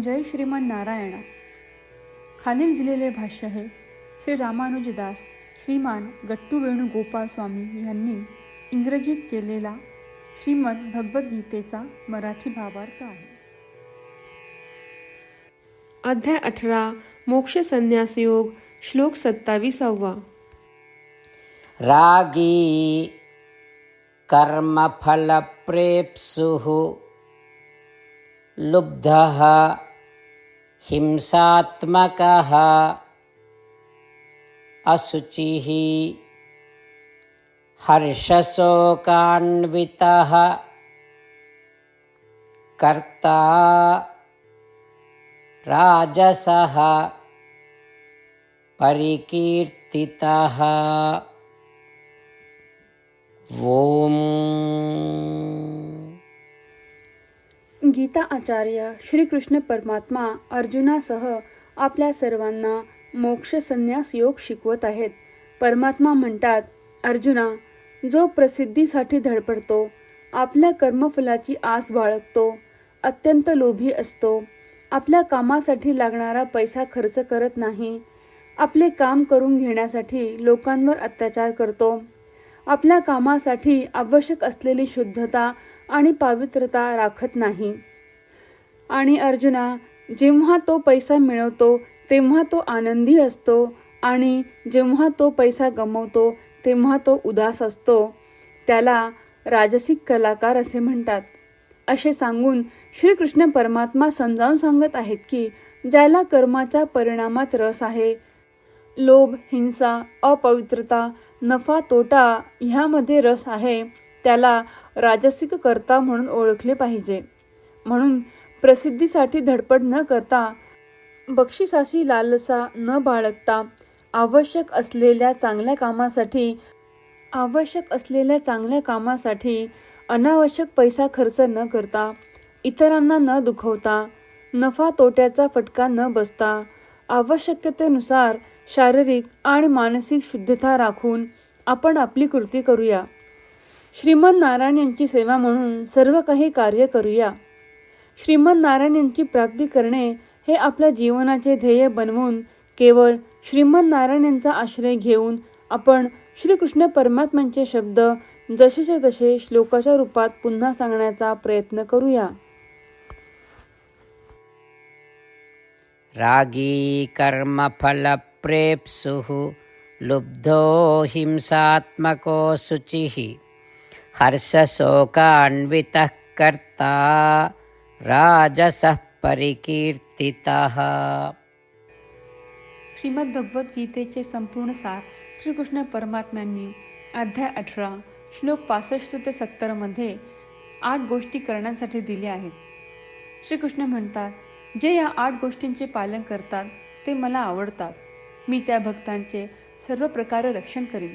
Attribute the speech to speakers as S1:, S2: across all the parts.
S1: जय श्रीमान नारायणा. खालील दिलेले भाष्य हे श्री रामानुजदास श्रीमान गट्टू वेणुगोपाल स्वामी यांनी इंग्रजीत केलेला श्रीमद भगवद्गीतेचा मराठी भावार्थ आहे.
S2: अध्याय अठरा मोक्ष संन्यास योग श्लोक सत्ताविसावा.
S3: रागी कर्मफलप्रेप्सुः लुब्धः हिंसात्मकः अशुचिः हर्षशोकान्वितः कर्ता राजसः परिकीर्तितः। ॐ
S1: गीता आचार्य श्रीकृष्ण परमात्मा अर्जुनासह आपल्या सर्वांना मोक्ष संन्यास योग शिकवत आहेत. परमात्मा म्हणतात अर्जुना जो प्रसिद्धीसाठी धडपडतो आपल्या कर्मफलाची आस बाळगतो अत्यंत लोभी असतो आपल्या कामासाठी लागणारा पैसा खर्च करत नाही आपले काम करून घेण्यासाठी लोकांवर अत्याचार करतो आपल्या कामासाठी आवश्यक असलेली शुद्धता आणि पावित्रता राखत नाही. आणि अर्जुना जेव्हा तो पैसा मिळवतो तेव्हा तो आनंदी असतो आणि जेव्हा तो पैसा गमवतो तेव्हा तो उदास असतो. त्याला राजसिक कलाकार असे म्हणतात. असे सांगून श्रीकृष्ण परमात्मा समजावून सांगत आहेत की ज्याला कर्माच्या परिणामात रस आहे लोभ हिंसा अपवित्रता नफा तोटा ह्यामध्ये रस आहे त्याला राजसिक कर्ता म्हणून ओळखले पाहिजे. म्हणून प्रसिद्धीसाठी धडपड न करता बक्षिसाची लालसा न बाळगता आवश्यक असलेल्या चांगल्या कामासाठी आवश्यक असलेल्या चांगल्या कामासाठी अनावश्यक पैसा खर्च न करता इतरांना न दुखवता नफा तोट्याचा फटका न बसता आवश्यकतेनुसार शारीरिक आणि मानसिक शुद्धता राखून आपण आपली कृती करूया. श्रीमद नारायण यांची सेवा म्हणून सर्व काही कार्य करूया. श्रीमद नारायण यांची प्राप्ती करणे हे आपल्या जीवनाचे ध्येय बनवून केवळ श्रीमद नारायण यांचा आश्रय घेऊन आपण श्रीकृष्ण परमात्म्यांचे शब्द जसेच्या तसे श्लोकाच्या रूपात पुन्हा सांगण्याचा प्रयत्न करूया.
S3: रागी कर्मफलप्रेप्सुः लुब्धो हिंसात्मको शुचिः। हर्षशोकान्वितः कर्ता राजसः परिकीर्तितः।
S1: श्रीमद्भगवद्गीतेचे संपूर्ण सार श्रीकृष्ण परमात्म्यांनी अध्याय अठरा श्लोक पासष्ट ते सत्तरमध्ये आठ गोष्टी करण्यासाठी दिल्या आहेत. श्रीकृष्ण म्हणतात जे या आठ गोष्टींचे पालन करतात ते मला आवडतात. मी त्या भक्तांचे सर्व प्रकारे रक्षण करीन.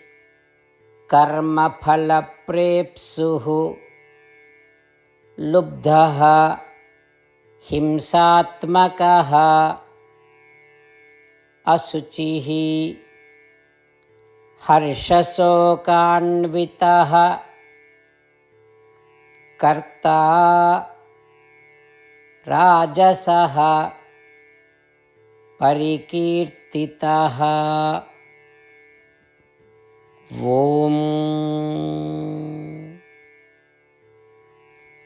S3: कर्मफलप्रेप्सुः लुब्धः हिंसात्मकः अशुचिः हर्षशोकान्वितः कर्ता राजसः परिकीर्तितः। ॐ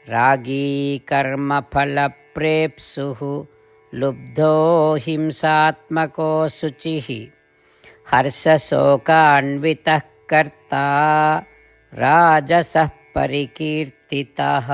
S3: रागी कर्मफलप्रेप्सुः लुब्धो हिंसात्मको शुचिः हर्षशोकान्वितः कर्ता राजसः परिकीर्तितः